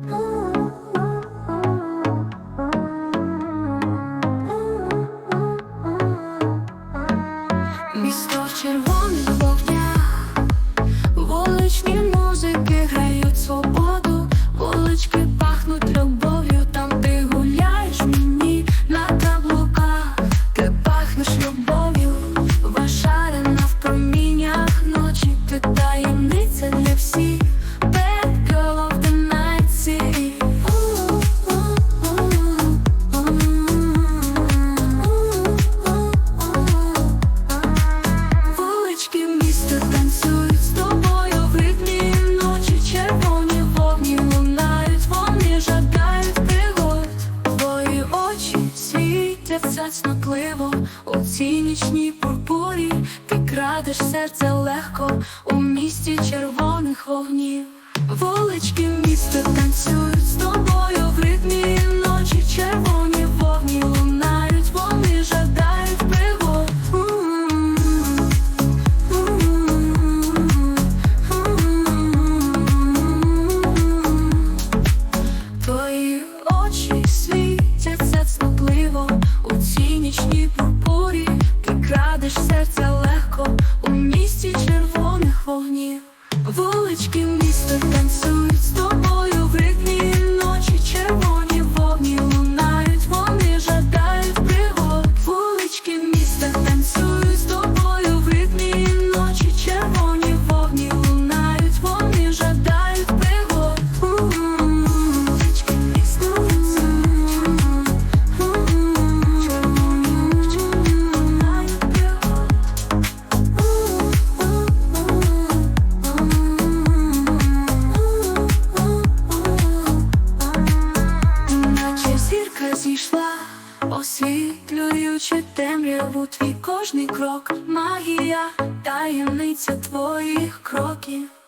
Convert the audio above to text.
Місто в червоних вогнях, вуличні цнотливо у цій нічній пурпурі, ти крадеш серце легко у місті червоних вогнів. Вулички міста танцюють з тобою в ритмі ночі, червоні вогні лунають, вони жадають пригод. Твої очі цій нічній пурпурі, ти крадеш серце легко у місті червоних вогнів. Вулички міста танцюють зірка зійшла, освітлюючи темряву твій кожний крок, магія, таємниця твоїх кроків.